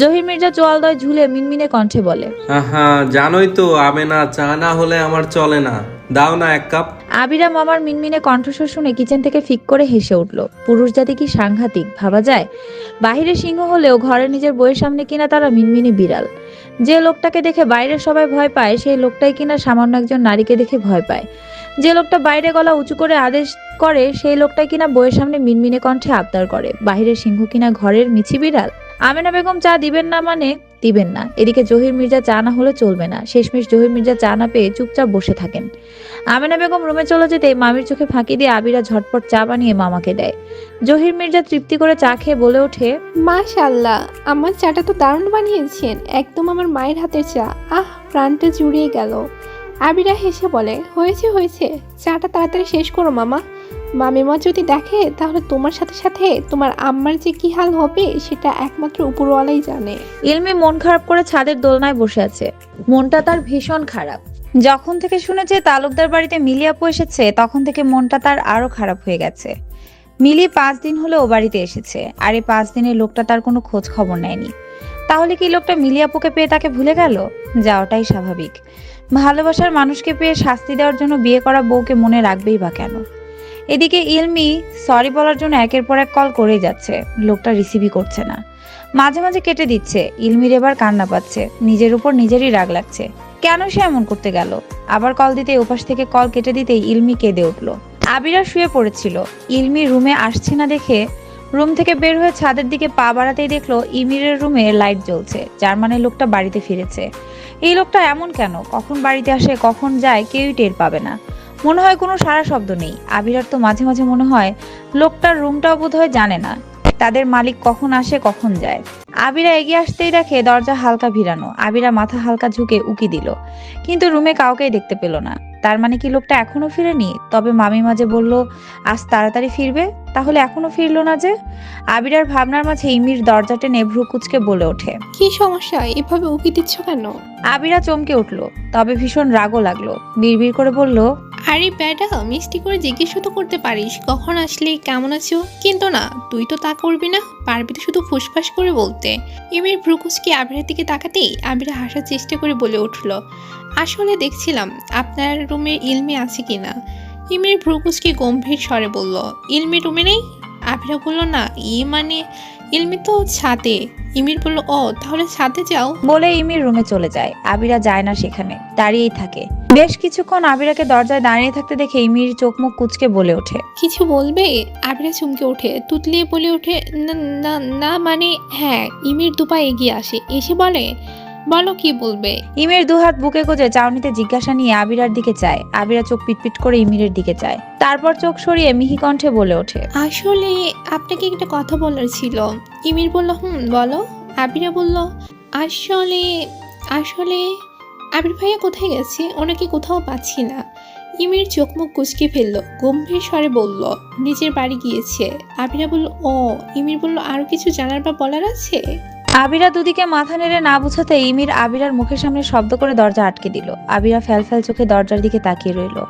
জহির মির্জা চোয়ালদয় ঝুলে মিনমিনে কণ্ঠে বলে আহা জানোই তো আমেনা চা না হলে আমার চলে না। দাও না এক কাপ। আবিরা মামার মিনমিনে কণ্ঠস্বর শুনে কিচেন থেকে ফিক করে হেসে উঠল। পুরুষ জাতি কি সাংঘাতিক ভাবা যায়? বাহিরে সিংহ হলেও ঘরে নিজের বইয়ের সামনে কিনা তারা মিনমিনে বিড়াল। যে লোকটাকে দেখে বাইরের সবাই ভয় পায় সেই লোকটাই কিনা সামান্য একজন নারীকে দেখে ভয় পায়। যে লোকটা বাইরে গলা উঁচু করে আদেশ করে, সেই লোকটা কিনা বইয়ের সামনে মিনমিনে কণ্ঠে আবদার করে। বাহিরের সিংহ কিনা ঘরের মিছি বিড়াল। আমেনা বেগম চা দিবেন না মানে দিবেন না। এদিকে জহির মির্জা চা না হলে চলবে না। শেষমেশ জহির মির্জা চা না পেয়ে চুপচাপ বসে থাকেন। আমেনা বেগম রুমে চলে যেতে মামির চোখে ফাঁকি দিয়ে আবিরা ঝটপট চা বানিয়ে মামাকে দেয়। জহির মির্জা তৃপ্তি করে চা খেয়ে বলে ওঠে মাশাল্লাহ আমার চাটা তো দারুণ বানিয়েছেন। একদম আমার মায়ের হাতের চা। আহ, প্রাণটা জুড়িয়ে গেল। আবিরা হেসে বলে, হয়েছে হয়েছে। চাটা তাড়াতাড়ি শেষ করো, মামা। মামিমা যদি দেখে, তাহলে তোমার সাথে সাথে তোমার আম্মার যে কি হাল হবে, সেটা একমাত্র উপরওয়ালাই জানে। ইলমি মন খারাপ করে ছাদের দোলনায় বসে আছে। মনটা তার ভীষণ খারাপ। যখন থেকে শুনেছে তালুকদার বাড়িতে মিলি আপু এসেছে, তখন থেকে মনটা তার আরও খারাপ হয়ে গেছে। মিলি পাঁচ দিন হলো ও বাড়িতে এসেছে, আর এই পাঁচ দিনের লোকটা তার কোনো খোঁজ খবর নেয়নি। তাহলে কি লোকটা মিলি আপুকে পেয়ে তাকে ভুলে গেল? যাওয়াটাই স্বাভাবিক। ভালোবাসার মানুষকে পেয়ে শাস্তি দেওয়ার জন্য বিয়ে করা বউকে মনে রাখবেই বা কেন? এদিকে ইলমি, সরি বলার জন্য একের পর এক কল করেই যাচ্ছে, লোকটা রিসিভই করছে না। মাঝে মাঝে কেটে দিচ্ছে, ইলমির এবার কান্না পাচ্ছে, নিজের উপর নিজেরই রাগ লাগছে। কেন সে এমন করতে গেল? আবার কল দিতে ওপাশ থেকে কল কেটে দিতেই ইলমি কেঁদে উঠল। আবিরা শুয়ে পড়েছিল, ইলমি রুমে আসছে না দেখে রুম থেকে বের হয়ে ছাদের দিকে পা বাড়াতেই দেখল ইমিরের রুমে লাইট জ্বলছে, যার মানে লোকটা বাড়িতে ফিরেছে। এই লোকটা এমন কেন? কখন বাড়িতে আসে, কখন যায়, কেউই টের পাবে না। মনে হয় কোনো সারা শব্দ নেই। আবিরার তো মাঝে মাঝে মনে হয় লোকটার রুমটাও বোধহয় জানে না। তাদের মালিক কখন আসে কখন যায়। আবিরা এগিয়ে আসতেই দেখে দরজা হালকা ভিড়ানো। আবিরা মাথা হালকা ঝুঁকে উকি দিল। কিন্তু রুমে কাউকেই দেখতে পেল না। তার মানে কি লোকটা এখনও ফিরেনি? তবে মামি মাঝে বলল আজ তাড়াতাড়ি ফিরবে? তাহলে এখনও ফিরলো না যে? আবিরার ভাবনার মাঝে ইমির দরজা টেনে ভ্রু কুচকে বলে ওঠে। কি সমস্যা? এভাবে উকি দিচ্ছ কেন? আবিরা চমকে উঠল। তবে ভীষণ রাগও লাগল। বিড়বিড় করে বলল আরে ব্যাটা, মিষ্টি করে জিজ্ঞেস তো করতে পারিস, কখন আসলি, কেমন আছো? কিন্তু না, তুই তো তা করবি না, পারবি তো শুধু ফুসফাস করে বলতে। ইমির ভ্রুকুচকে আবিরের দিকে তাকাতেই আবিরা হাসার চেষ্টা করে বলে উঠল, আসলে দেখছিলাম আপনার রুমে ইলমি আছে কিনা। ইমির ভ্রুকুচকে গম্ভীর স্বরে বলল, ইলমি রুমে নেই? আবিরা বলল, না, ই মানে ইলমি তো ছাদে। ইমির বলল ও তাহলে সাথে যাও। বলে ইমির রুমে চলে যায়। আবিরা যায় না সেখানে দাঁড়িয়েই থাকে। বেশ কিছুক্ষণ আবিরাকে দরজায় দাঁড়িয়ে থাকতে দেখে ইমির চোখ মুখ কুচকে বলে ওঠে। কিছু বলবে? আবিরা চমকে ওঠে তুতলিয়ে বলে ওঠে "না, না না মানে হ্যাঁ। ইমির দুপা এগিয়ে আসে এসে বলে বলো কি বলবে? ইমির দুহাত বুকে গুজে চাউনিতে জিজ্ঞাসা নিয়ে আবিরার দিকে চায়। আবিরা চোখ পিটপিট করে ইমিরের দিকে চায়। তারপর চোখ সরিয়ে মিহি কণ্ঠে বলে ওঠে আসলে আপনাকে একটা কথা বলার ছিল। ইমির বলল হুম বলো। আবিরা বলল আসলে আসলে আবির ভাইয়া কোথায় গেছে? ওনাকে কোথাও পাচ্ছি না। ইমির চোখ মুখ কুচকে ফেলল গম্ভীর স্বরে বলল নিজের বাড়ি গিয়েছে। আবিরা বলল ও। ইমির বলল আরও কিছু জানার বা বলার আছে? আবিরা দুদিকে মাথা নেড়ে না বুঝাতে ইমির আবিরার মুখের সামনে শব্দ করে দরজা আটকে দিল। আবিরা ফ্যাল ফ্যাল চোখে দরজার দিকে তাকিয়ে রইল।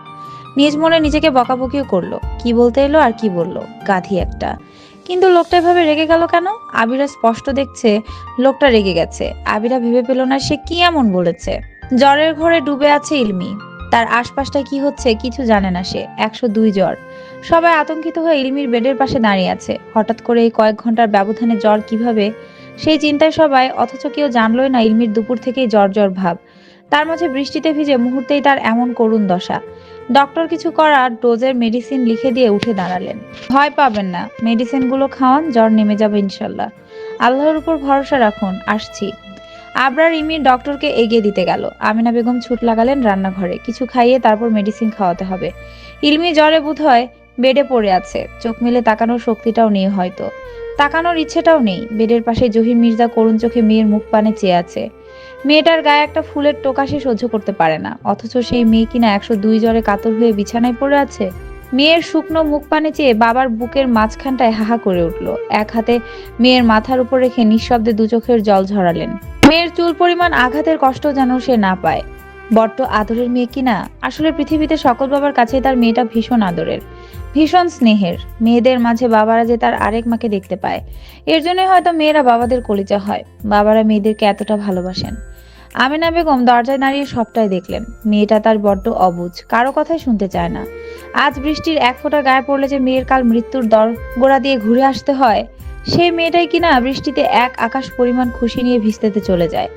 নিজ মনে নিজেকে বকাবকিও করল। কি বলতে এলো আর কি বলল? গাধি একটা। কিন্তু লোকটা এভাবে রেগে গেল কেন? আবিরা স্পষ্ট দেখছে লোকটা রেগে গেছে। আবিরা ভেবে পেল না সে কি এমন বলেছে। জ্বরের ঘরে ডুবে আছে ইলমি। তার আশপাশটা কি হচ্ছে কিছু জানে না সে। একশো দুই জ্বর। সবাই আতঙ্কিত হয়ে ইলমির বেডের পাশে দাঁড়িয়ে আছে। হঠাৎ করে এই কয়েক ঘণ্টার ব্যবধানে জ্বর কীভাবে সেই চিন্তায় সবাই, অথচ কেউ জানলই না ইলমির দুপুর থেকেই জ্বর ভাব। তার মাঝে বৃষ্টিতে ভিজে মুহূর্তেই তার এমন করুণ দশা। ডক্টর কিছু করার ডোজের মেডিসিন লিখে দিয়ে উঠে দাঁড়ালেন। ভয় পাবেন না, মেডিসিনগুলো খাওয়ান, জ্বর নেমে যাবে ইনশাল্লাহ। আল্লাহর উপর ভরসা রাখুন, আসছি। আবরার ইমির ডক্টরকে এগিয়ে দিতে গেল। আমিনা বেগম ছুট লাগালেন রান্নাঘরে। কিছু খাইয়ে তারপর মেডিসিন খাওয়াতে হবে। ইলমি জ্বরে বোধ হয় বেডে পড়ে আছে। চোখ মেলে তাকানোর শক্তিটাও নেই হয়তো। তাকানোর ইচ্ছেটাও নেই। বেডের পাশে জহির, মির্জা, করুণ চোখে মেয়ের মুখ পানে চেয়ে আছে। মেয়েটার গায়ে একটা ফুলের টোকা সে সহ্য করতে পারে না। অথচ সেই মেয়ে কিনা একশো দুই জ্বরে কাতর হয়ে বিছানায় পড়ে আছে? মেয়ের শুকনো মুখ পানে চেয়ে বাবার বুকের মাঝখানটায় হাহা করে উঠল। এক হাতে মেয়ের মাথার উপর রেখে নিঃশব্দে দু চোখের জল ঝরালেন। মেয়ের চুল পরিমাণ আঘাতের কষ্ট যেন সে না পায়। বড্ড আদরের মেয়ে কিনা আসলে পৃথিবীতে সকল বাবার কাছে তার মেয়েটা ভীষণ আদরের। ভীষণ স্নেহের। মেয়েদের মাঝে বাবারা যে তার আরেক মাকে দেখতে পায়, এর জন্যই হয়তো মেয়েরা বাবাদের কলিজা হয়। বাবারা মেয়েদেরকে এতটা ভালোবাসেন। আমিনা বেগম দরজায় দাঁড়িয়ে সবটাই দেখলেন। মেয়েটা তার বড্ড অবুজ, কারও কথাই শুনতে চায় না। আজ বৃষ্টির এক ফোঁটা গায়ে পড়লে যে মেয়ের কাল মৃত্যুর দর গোড়া দিয়ে ঘুরে আসতে হয়, সেই মেয়েটাই কিনা বৃষ্টিতে এক আকাশ পরিমাণ খুশি নিয়ে ভিজতেতে চলে যায়।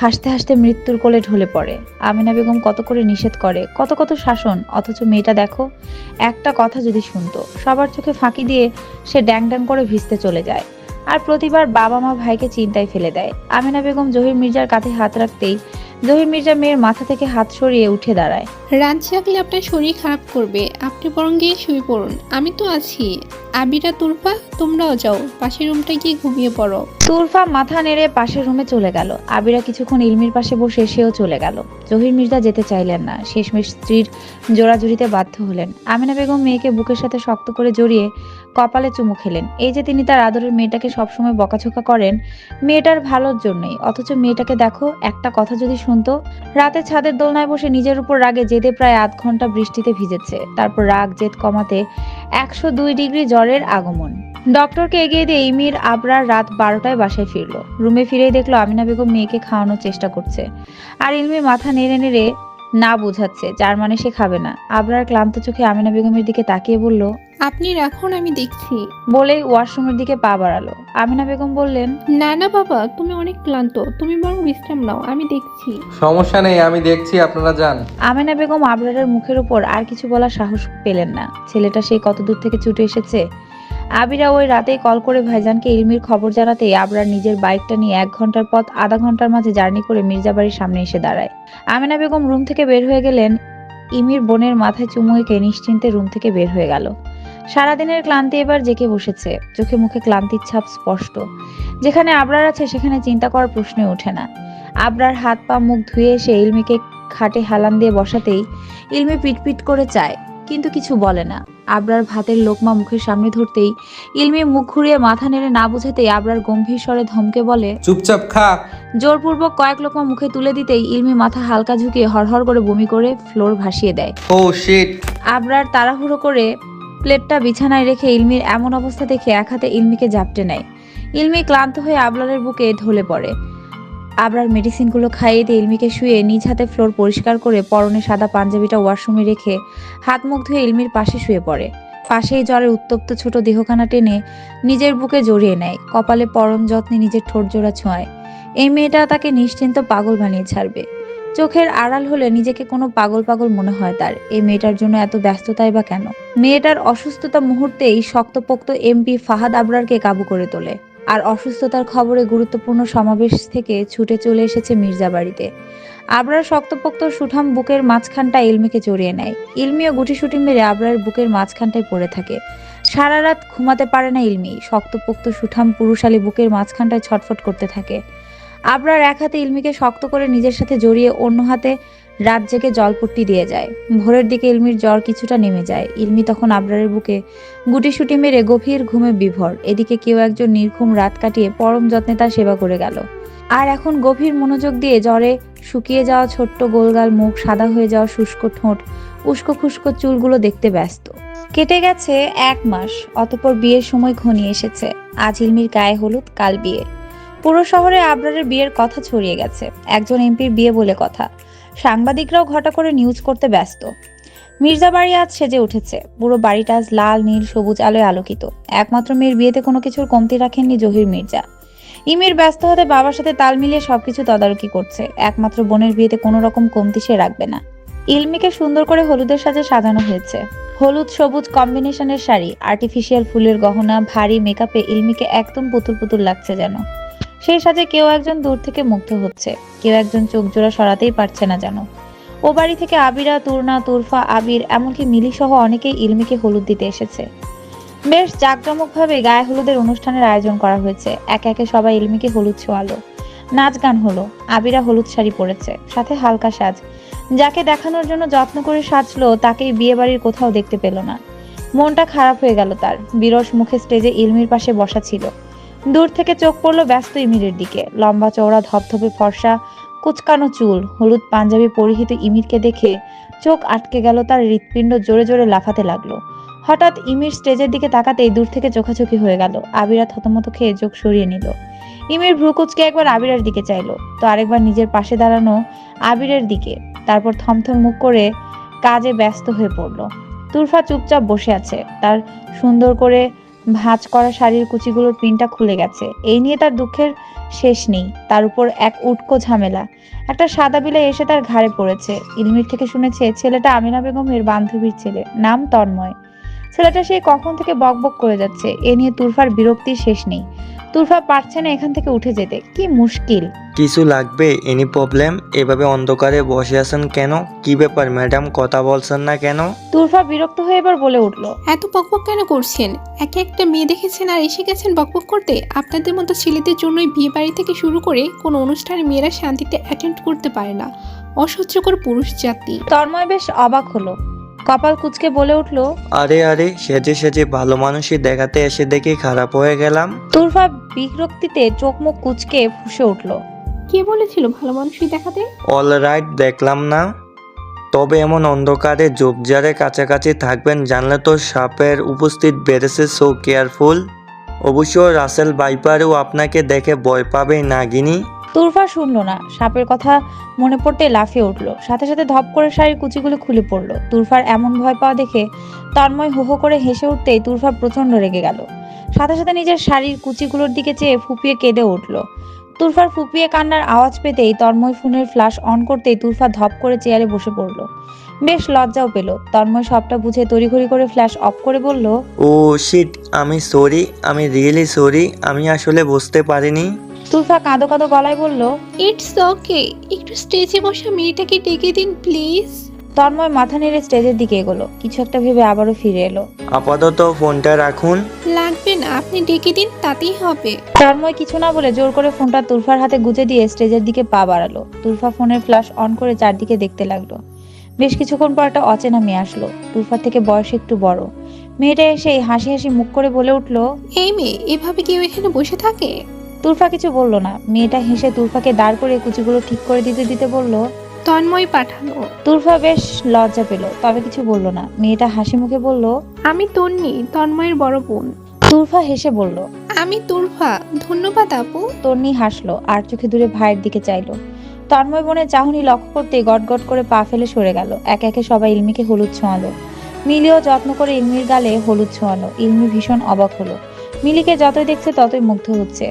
হাসতে হাসতে মৃত্যুর কোলে ঢলে পড়ে। আমিনা বেগম কত করে নিষেধ করে, কত কত শাসন, অথচ মেয়েটা দেখো, একটা কথা যদি শুনতো, সবার চোখে ফাঁকি দিয়ে সে ড্যাং ড্যাং করে ভিজতে চলে যায়। আর প্রতিবার বাবা মা ভাইকে চিন্তায় ফেলে দেয়। আমিনা বেগম জহির মির্জার কাঁধে হাত রাখতেই জহির মির্জা মেয়ের মাথা থেকে হাত সরিয়ে উঠে দাঁড়ায়। রাঞ্চি রাখলে আপনার শরীর খারাপ করবে। আপনি বরং গিয়ে শুয়ে পড়ুন। আমি তো আছি। আবিরা তুরফা তোমরাও যাও। পাশের রুমটায় গিয়ে ঘুমিয়ে পড়ো। তুরফা মাথা নেড়ে পাশের রুমে চলে গেল। আবিরা কিছুক্ষণ ইলমির পাশে বসে সেও চলে গেল। জহির মির্জা যেতে চাইলেন না। শেষমেশ স্ত্রীর জোড়াজুড়িতে বাধ্য হলেন। আমিনা বেগম মেয়েকে বুকের সাথে শক্ত করে জড়িয়ে কপালে চুমু খেলেন। এই যে তিনি তার আদরের মেয়েটাকে সবসময় বকাঝোকা করেন, মেয়েটার ভালোর জন্যই। অথচ মেয়েটাকে দেখো, একটা কথা যদি শুনতো, রাতে ছাদের দোলনায় বসে নিজের উপর রাগে জেদে প্রায় আধ ঘণ্টা বৃষ্টিতে ভিজেছে। তারপর রাগ, জেদ কমাতে একশো দুই ডিগ্রি জ্বরের আগমন। ডক্টরকে এগিয়ে দিয়ে ইমির আবরার রাত বারোটায় বাসায় ফিরলো। রুমে ফিরেই দেখল আমিনা বেগম মেয়েকে খাওয়ানোর চেষ্টা করছে। আর ইলমি মাথা নেড়ে নেড়ে না বোঝাচ্ছে যার মানে সে খাবে না। আবরার ক্লান্ত চোখে আমিনা বেগমের দিকে তাকিয়ে বলল আপনি রাখুন আমি দেখছি। বলেই ওয়াশরুমের দিকে পা বাড়ালো। আমিনা বেগম বললেন না না বাবা তুমি অনেক ক্লান্ত। তুমি বরং বিশ্রাম নাও আমি দেখছি। সমস্যা নেই আমি দেখছি আপনারা যান। আমেনা বেগম আবরারের মুখের উপর আর কিছু বলার সাহস পেলেন না। ছেলেটা সেই কত দূর থেকে ছুটে এসেছে আবিরা ওই রাতেই কল করে ভাইজানকে ইলমির খবর জানাতেই আবরার নিজের বাইকটা নিয়ে এক ঘণ্টার পথ, আধা ঘণ্টার মাঝে জার্নি করে মির্জাবাড়ির সামনে এসে দাঁড়ায়। আমেনা বেগম রুম থেকে বের হয়ে গেলেন। ইমির বোনের মাথায় চুমু এঁকে নিশ্চিন্তে রুম থেকে বের হয়ে গেল। সারাদিনের ক্লান্তি এবার জেকে বসেছে। চোখে মুখে ক্লান্তির ছাপ স্পষ্ট। যেখানে আবরার আছে, সেখানে চিন্তা করার প্রশ্নে ওঠে না। আবরার হাত পা মুখ ধুয়ে এসে ইলমিকে খাটে হেলান দিয়ে বসাতেই ইলমি পিটপিট করে চায়। কিন্তু কিছু বলে না। আবরার ভাতের লোকমা মুখের সামনে ধরতেই ইলমি মুখ ঘুরিয়ে মাথা নেড়ে না বুঝাতেই আবরার গম্ভীর স্বরে ধমকে বলে চুপচাপ খা। জোরপূর্বক কয়েক লোকমা মুখে তুলে দিতেই ইলমি মাথা হালকা ঝুঁকিয়ে হরহর করে বমি করে ফ্লোর ভাসিয়ে দেয়। ও শিট আবরার তাড়াহুড়ো করে প্লেটটা বিছানায় রেখে ইলমির এমন অবস্থা দেখে এক হাতে ইলমিকে জাপটে নেয়। ইলমি ক্লান্ত হয়ে আবরারের বুকে ঢলে পড়ে। আবরার মেডিসিনগুলো খাইয়ে দিয়ে ইলমিকে শুয়ে নিজ হাতে ফ্লোর পরিষ্কার করে পরনে সাদা পাঞ্জাবিটা ওয়াশরুমে রেখে হাত মুখ ধুয়ে ইলমির পাশে শুয়ে পড়ে। পাশেই জ্বরের উত্তপ্ত ছোট দেহখানা টেনে নিজের বুকে জড়িয়ে নেয়। কপালে পরম যত্নে নিজের ঠোঁট জোড়া ছোঁয়ায়। এই মেয়েটা তাকে নিশ্চিন্ত পাগল বানিয়ে ছাড়বে। চোখের আড়াল হলে নিজেকে কোনো পাগল পাগল মনে হয় তার। এই মেয়েটার জন্য এত ব্যস্ততাই বা কেন? মেয়েটার অসুস্থতা মুহূর্তেই শক্তপোক্ত এমপি ফাহাদ আবরারকে কাবু করে তোলে। আর অসুস্থতার খবরে গুরুত্বপূর্ণ সমাবেশ থেকে ছুটে চলে এসেছে মির্জা বাড়িতে। আবরার শক্তপোক্ত সুঠাম বুকের মাঝখানটা ইলমিকে জড়িয়ে নেয়। ইলমিও গুটিসুটি মেরে আবরার বুকের মাঝখানটায় পড়ে থাকে। সারা রাত ঘুমাতে পারে না ইলমি শক্তপোক্ত সুঠাম পুরুষালী বুকের মাঝখানটায় ছটফট করতে থাকে। আবরার এক হাতে ইলমিকে শক্ত করে নিজের সাথে জড়িয়ে অন্য হাতে রাত জেগে জলপট্টি দিয়ে যায়। ভোরের দিকে ইলমির জ্বর কিছুটা নেমে যায়। ইলমি তখন আবরারের বুকে গুটিসুটি মেরে গভীর ঘুমে বিভোর। এদিকে কেউ একজন নির্ঘুম রাত কাটিয়ে পরম যত্নে তার সেবা করে গেল। আর এখন গভীর মনোযোগ দিয়ে জ্বরে শুকিয়ে যাওয়া ছোট্ট গোলগাল মুখ, সাদা হয়ে যাওয়া শুষ্ক ঠোঁট, উস্কো খুস্কো চুলগুলো দেখতে ব্যস্ত। কেটে গেছে এক মাস, অতপর বিয়ের সময় ঘনিয়ে এসেছে। আজ ইলমির গায়ে হলুদ, কাল বিয়ে। পুরো শহরে আবরারের বিয়ের কথা ছড়িয়ে গেছে। একজন এমপির বিয়ে বলে কথা। সাংবাদিকরাও ঘটা করে নিউজ করতে ব্যস্ত। মির্জা বাড়ি আজ সেজে উঠেছে। পুরো বাড়িটা আজ লাল, নীল, সবুজ আলোয় আলোকিত। একমাত্র মেয়ের বিয়েতে কোনো কিছুর কমতি রাখেননি জহির মির্জা। ইমির ব্যস্ত হতে বাবার সাথে তাল মিলিয়ে সবকিছু তদারকি করছে। একমাত্র বোনের বিয়েতে কোনো রকম কমতি সে রাখবে না। ইলমিকে সুন্দর করে হলুদের সাজে সাজানো হয়েছে। হলুদ, সবুজ কম্বিনেশনের শাড়ি আর্টিফিশিয়াল ফুলের গহনা, ভারী মেকআপে ইলমিকে একদম পুতুল পুতুল লাগছে যেন। সেই সাজে কেউ একজন দূর থেকে মুগ্ধ হচ্ছে। কেউ একজন চোখ জোড়া সরাতেই পারছে না যেন। ও বাড়ি থেকে আবিরা, তুরনা, তুরফা, আবির, এমনকি মিলি সহ অনেকেই ইলমিকে হলুদ দিতে এসেছে। বেশ জাঁকজমকভাবে গায়ে হলুদের অনুষ্ঠানের আয়োজন করা হয়েছে। একে একে সবাই ইলমিকে হলুদ ছোঁয়ালো। নাচ গান হলো। আবিরা হলুদ শাড়ি পরেছে, সাথে হালকা সাজ। যাকে দেখানোর জন্য যত্ন করে সাজলো, তাকেই বিয়ে বাড়ির কোথাও দেখতে পেল না। মনটা খারাপ হয়ে গেল তার। বিরস মুখে স্টেজে ইলমির পাশে বসা ছিল। দূর থেকে চোখ পড়ল ব্যস্ত ইমিরের দিকে। লম্বা চওড়া ধপধপে ফর্সা, কুচকানো চুল, হলুদ পাঞ্জাবি পরিহিত ইমিরকে দেখে চোখ আটকে গেল তার হৃৎপিণ্ড জোরে জোরে লাফাতে লাগল। হঠাৎ ইমির স্টেজের দিকে তাকাতেই দূর থেকে চোখাচোখি হয়ে গেল। আবিরা থতমত খেয়ে চোখ সরিয়ে নিল। ইমির ভ্রুকুচকে একবার আবিরার দিকে চাইলো, তো আরেকবার নিজের পাশে দাঁড়ানো আবিরের দিকে। তারপর থমথম মুখ করে কাজে ব্যস্ত হয়ে পড়ল। তুরফা চুপচাপ বসে আছে। তার সুন্দর করে ভাঁজ করা শাড়ির কুচিগুলোর পিনটা খুলে গেছে। এই নিয়ে তার দুঃখের শেষ নেই। তার উপর এক উটকো ঝামেলা। একটা সাদা বিলাই এসে তার ঘাড়ে পড়েছে। ইলমির থেকে শুনেছে, ছেলেটা আমিনা বেগমের বান্ধবীর ছেলে। নাম তন্ময়। ছেলেটা সে কখন থেকে বকবক করে যাচ্ছে। এ নিয়ে তুরফার বিরক্তির শেষ নেই। তুরফা পারছে না এখান থেকে উঠে যেতে। কি মুশকিল। কিছু লাগবে? Any problem? এভাবে অন্ধকারে বসে আছেন কেন? কি ব্যাপার ম্যাডাম? কথা বলছেন না কেন? তুরফা বিরক্ত হয়ে এবার বলে উঠল এত বকবক কেন করছেন? একে একটা মেয়ে দেখেছেন আর এসে গেছেন বকবক করতে? আপনাদের মতো ছেলেদের জন্যই বিয়ে বাড়ি থেকে শুরু করে কোনো অনুষ্ঠানে মেয়েরা শান্তিতে অ্যাটেন্ড করতে পারে না। অসহ্যকর পুরুষ জাতি। তন্ময় বেশ অবাক হলো। কপাল কুচকে বলে উঠল আরে আরে সেজে সেজে ভালো মানুষই দেখাতে এসে দেখে খারাপ হয়ে গেলাম। তুরফা বিরক্তিতে চোখ মুখ কুচকে ফুসে উঠল। কে বলেছিল ভালো মানুষই দেখাতে? অল রাইট দেখলাম না। তবে এমন অন্ধকারে জোবজারের কাছাকাছি থাকবেন জানলে তো সাপের উপস্থিত বেড়েছে সো কেয়ারফুল অবশ্য রাসেল বাইপারও আপনাকে দেখে ভয় পাবে নাগিনী। তুরফা শুনলো না। সাপের কথা মনে পড়তে লাফিয়ে উঠল। সাথে সাথে ধপ করে শাড়ির কুচিগুলো খুলে পড়ল। তুরফার এমন ভয় পাওয়া দেখে তন্ময় হো হো করে হেসে উঠতেই তুরফা প্রচণ্ড রেগে গেল। সাথে সাথে নিজের শাড়ির কুচিগুলোর দিকে চেয়ে ফুপিয়ে কেঁদে উঠল। তুরফার ফুপিয়ে কান্নার আওয়াজ পেতেই তন্ময় ফোনের ফ্ল্যাশ অন করতেই তুরফা ধপ করে চেয়ারে বসে পড়ল। বেশ লজ্জাও পেল। তন্ময় সবটা বুঝে তড়িঘড়ি করে ফ্ল্যাশ অফ করে বলল, ও শিট আমি সরি আমি রিয়েলি সরি আমি আসলে বুঝতে পারিনি। তুরফা কাঁদো কাঁদো গলায় বলল ইটস ওকে একটু স্টেজে বসা মেয়েটাকে ডেকে দিন প্লিজ তন্ময় মাথা নেড়ে স্টেজের দিকে এগোলো। কিছু একটা ভেবে আবারও ফিরে এলো। আপাতত ফোনটা রাখুন। লাগবে না আপনি ডেকে দিন তাতেই হবে। তন্ময় কিছু না বলে জোর করে ফোনটা তুরফার হাতে গুজে দিয়ে স্টেজের দিকে পা বাড়ালো। তুরফা ফোনের ফ্ল্যাশ অন করে চারদিকে দেখতে লাগল। বেশ কিছুক্ষণ পর একটা অচেনা মেয়ে আসলো। তুরফার থেকে বয়স একটু বড়। মেয়েটা এসে হাসি হাসি মুখ করে বলে উঠল এই মেয়ে এভাবে কেউ এখানে বসে থাকে? তুরফা কিছু বলল না। মেয়েটা হেসে তুরফাকে দাঁড় করে কুচিগুলো ঠিক করে দিতে দিতে বলল তন্ময় পাঠানো তুরফা বেশ লজ্জা পেল তবে কিছু বলল না। মেয়েটা হাসি মুখে বলল আমি তন্নি তন্ময়ের বড় বোন। তুরফা হেসে বলল আমি তুরফা ধন্যবাদ আপু। তন্নি হাসলো আর চোখে দূরে ভাইয়ের দিকে চাইলো। তন্ময় বোনের চাহনি লক্ষ্য করতেই গটগট করে পা ফেলে সরে গেল। এক একে সবাই ইলমিকে হলুদ ছোঁয়ালো। মিলিও যত্ন করে ইলমির গালে হলুদ ছোঁয়ালো। ইলমি ভীষণ অবাক হলো। মিলিকে যতই দেখছে ততই মুগ্ধ হচ্ছে।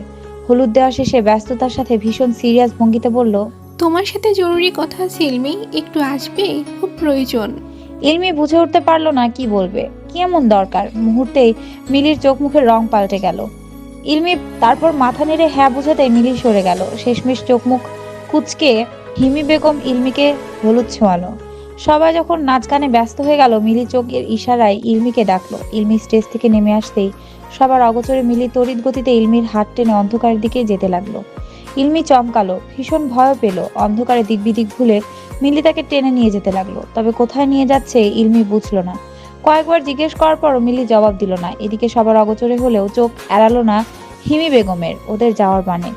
হলুদ দেওয়া শেষে ব্যস্ততার সাথে ভীষণ সিরিয়াস ভঙ্গিতে বলল তোমার সাথে জরুরি কথা আছে ইলমি একটু আসবে? খুব প্রয়োজন। ইলমি বুঝে উঠতে পারল না কি বলবে। কি এমন দরকার? মুহূর্তেই মিলির চোখ মুখের রং পাল্টে গেল। ইলমি তারপর মাথা নেড়ে হ্যাঁ বুঝাতেই মিলি সরে গেল। শেষমেশ চোখ মুখ কুচকে হিমি বেগম ইলমিকে হলুদ ছোঁয়ালো। সবাই যখন নাচ গানে ব্যস্ত হয়ে গেল মিলি চোখের ইশারায় ইলমিকে ডাকলো। ইলমি স্টেজ থেকে নেমে আসতেই সবার অগোচরে মিলি তড়িৎ গতিতে ইলমির হাত টেনে অন্ধকারের দিকে যেতে লাগল। ইলমি চমকালো, ভীষণ ভয় পেল, অন্ধকারে দিক বিদিক ভুলে মিলি তাকে টেনে নিয়ে যেতে লাগল। তবে কোথায় নিয়ে যাচ্ছে ইলমি বুঝলো না। কয়েকবার জিজ্ঞেস করার পরও মিলি জবাব দিল না। এদিকে সবার অগোচরে হলেও চোখ এড়ালো না হিমি বেগমের, ওদের যাওয়ার বানে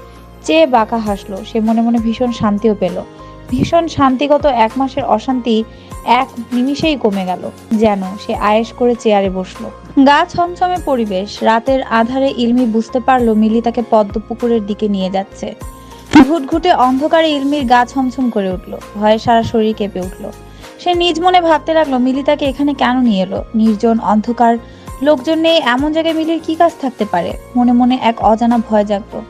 চেয়ে বাঁকা হাসলো, সে মনে মনে ভীষণ শান্তিও পেল। ভীষণ শান্তিগত এক মাসের অশান্তি এক নিমিষেই কমে গেল। যেন সে আয়েশ করে চেয়ারে বসল। গা ছমছমে পরিবেশ, রাতের আধারে ইলমি বুঝতে পারল মিলি তাকে পদ্ম পুকুরের দিকে নিয়ে যাচ্ছে। ঘুটঘুটে অন্ধকারে ইলমির গা ছমছম করে উঠল, ভয়ে সারা শরীর কেঁপে উঠল। সে নিজ মনে ভাবতে লাগল, মিলি তাকে এখানে কেন নিয়ে এলো? নির্জন, অন্ধকার লোকজন নেই এমন জায়গায় মিলির কি কাজ থাকতে পারে? মনে মনে এক অজানা ভয় জাগতো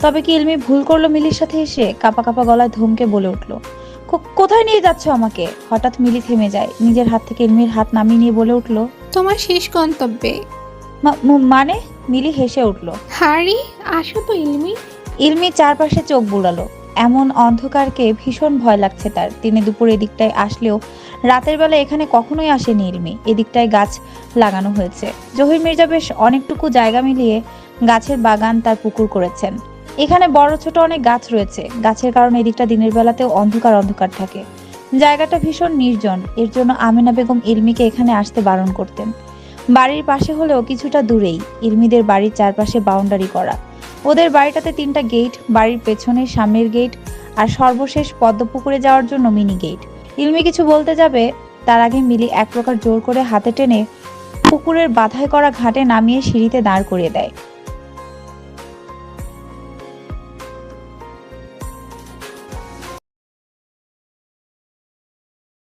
তবে কি ইলমি ভুল করল মিলির সাথে এসে? কাপা কাপা গলায় ধমকে বলে উঠল, "কো- কোথায় নিয়ে যাচ্ছ আমাকে? হঠাৎ মিলি থেমে যায়, নিজের হাত থেকে ইলমির হাত নামিয়ে নিয়ে বলে উঠল তোমার শেষ গন্তব্যে। "মা- ম- মানে? মিলি হেসে উঠল। হারি আসো তো ইলমি। ইলমি চারপাশে চোখ বুলালো। এমন অন্ধকারকে ভীষণ ভয় লাগছে তার। দিনে দুপুর এদিকটায় আসলেও রাতের বেলা এখানে কখনোই আসেনি ইলমি। এদিকটায় গাছ লাগানো হয়েছে। জহির মির্জা বেশ অনেকটুকু জায়গা মিলিয়ে গাছের বাগান তার পুকুর করেছেন। এখানে বড় ছোট অনেক গাছ রয়েছে। গাছের কারণে এদিকটা দিনের বেলাতেও অন্ধকার অন্ধকার থাকে। জায়গাটা ভীষণ নির্জন। এর জন্য আমিনা বেগম ইলমিকে এখানে আসতে বারণ করতেন। বাড়ির পাশে হলেও কিছুটা দূরেই ইলমিদের বাড়ির চারপাশে বাউন্ডারি করা। ওদের বাড়িটাতে তিনটা গেট, বাড়ির পেছনে সামনের গেট আর সর্বশেষ পদ্মপুকুরে যাওয়ার জন্য মিনি গেট। ইলমি কিছু বলতে যাবে, তার আগে মিলি এক প্রকার জোর করে হাতে টেনে পুকুরের বাধাই করা ঘাটে নামিয়ে সিঁড়িতে দাঁড় করিয়ে দেয়।